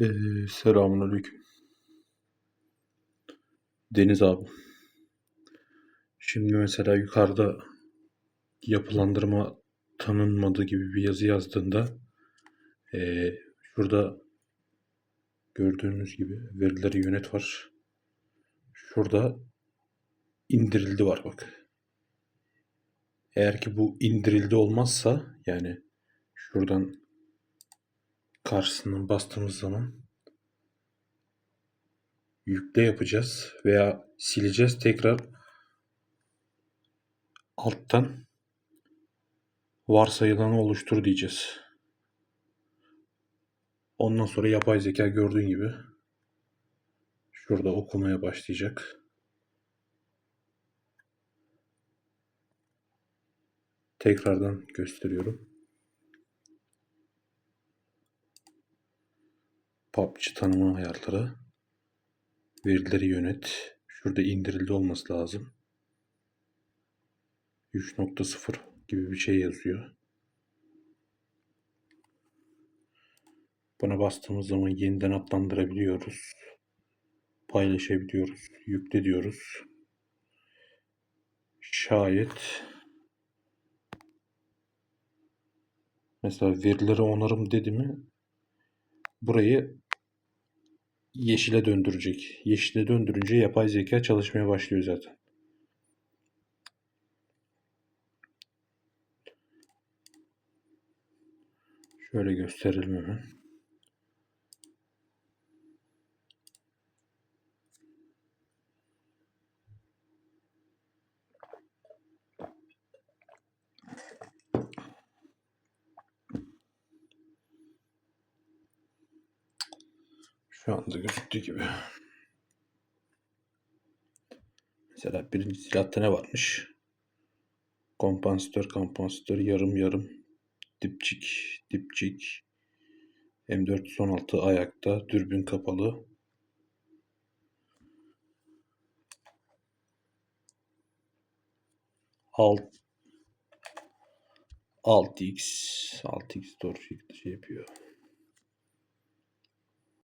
Ee, selamünaleyküm. Deniz abi. Şimdi mesela yukarıda yapılandırma tanınmadı gibi bir yazı yazdığında ee, şurada gördüğünüz gibi verileri yönet var. Şurada indirildi var bak. Eğer ki bu indirildi olmazsa yani şuradan karşısından bastığımız zaman yükle yapacağız veya sileceğiz tekrar alttan varsayılanı oluştur diyeceğiz. Ondan sonra yapay zeka gördüğün gibi şurada okumaya başlayacak. Tekrardan gösteriyorum. PUBG tanıma ayarları. Verileri yönet. Şurada indirildi olması lazım. 3.0 gibi bir şey yazıyor. Buna bastığımız zaman yeniden adlandırabiliyoruz. Paylaşabiliyoruz. Yükle diyoruz. Şayet mesela verileri onarım dedi mi burayı yeşile döndürecek. Yeşile döndürünce yapay zeka çalışmaya başlıyor zaten. Şöyle gösterelim hemen. Şu anda gözüktüğü gibi. Mesela birinci silahta ne varmış? Kompansatör, kompansatör, yarım yarım, dipçik, dipçik, M416 ayakta, dürbün kapalı. Alt 6x 6x doğru şey yapıyor.